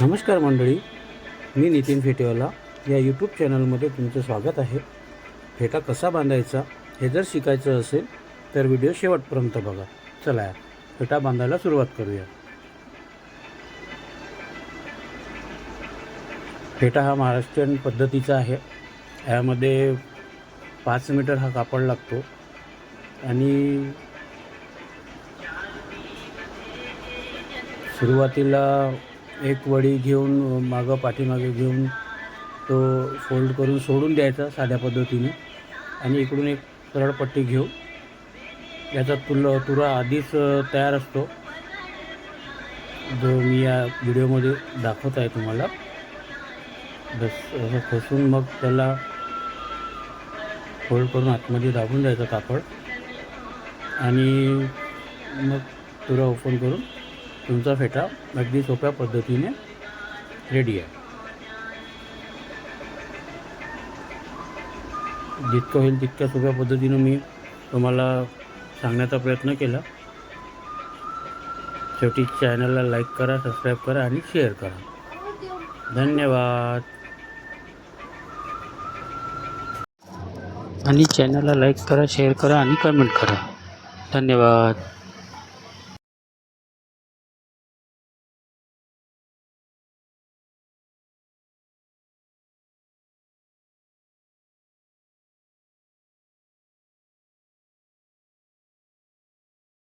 नमस्कार मंडळी मी नितीन फेटेवाला. या यूट्यूब चॅनलमध्ये तुमचं स्वागत आहे. फेटा कसा बांधायचा हे जर शिकायचं असेल तर व्हिडिओ शेवटपर्यंत बघा. चला फेटा बांधायला सुरुवात करूया. फेटा हा महाराष्ट्रीयन पद्धतीचा आहे. यामध्ये पाच मीटर हा कापड लागतो. आणि सुरुवातीला एक वडी घेऊन मागं पाठीमागे घेऊन तो फोल्ड करून सोडून द्यायचा साध्या पद्धतीने. आणि इकडून एक सरळ पट्टी घेऊ. याचा तुल तुरा आधीच तयार असतो. जो मी या व्हिडिओमध्ये दाखवत आहे तुम्हाला. बस असं मग त्याला फोल्ड करून आतमध्ये दाबून द्यायचं कापड. आणि मग तुरा ओपन करून तुमचा फेटा अगदी सोप्या पद्धतीने रेडी आहे. जितकं होईल तितक्या सोप्या पद्धतीनं मी तुम्हाला सांगण्याचा प्रयत्न केला. शेवटी चॅनलला लाईक करा सबस्क्राईब करा आणि शेअर करा. धन्यवाद. आणि चॅनलला लाईक करा शेअर करा आणि कमेंट करा. धन्यवाद.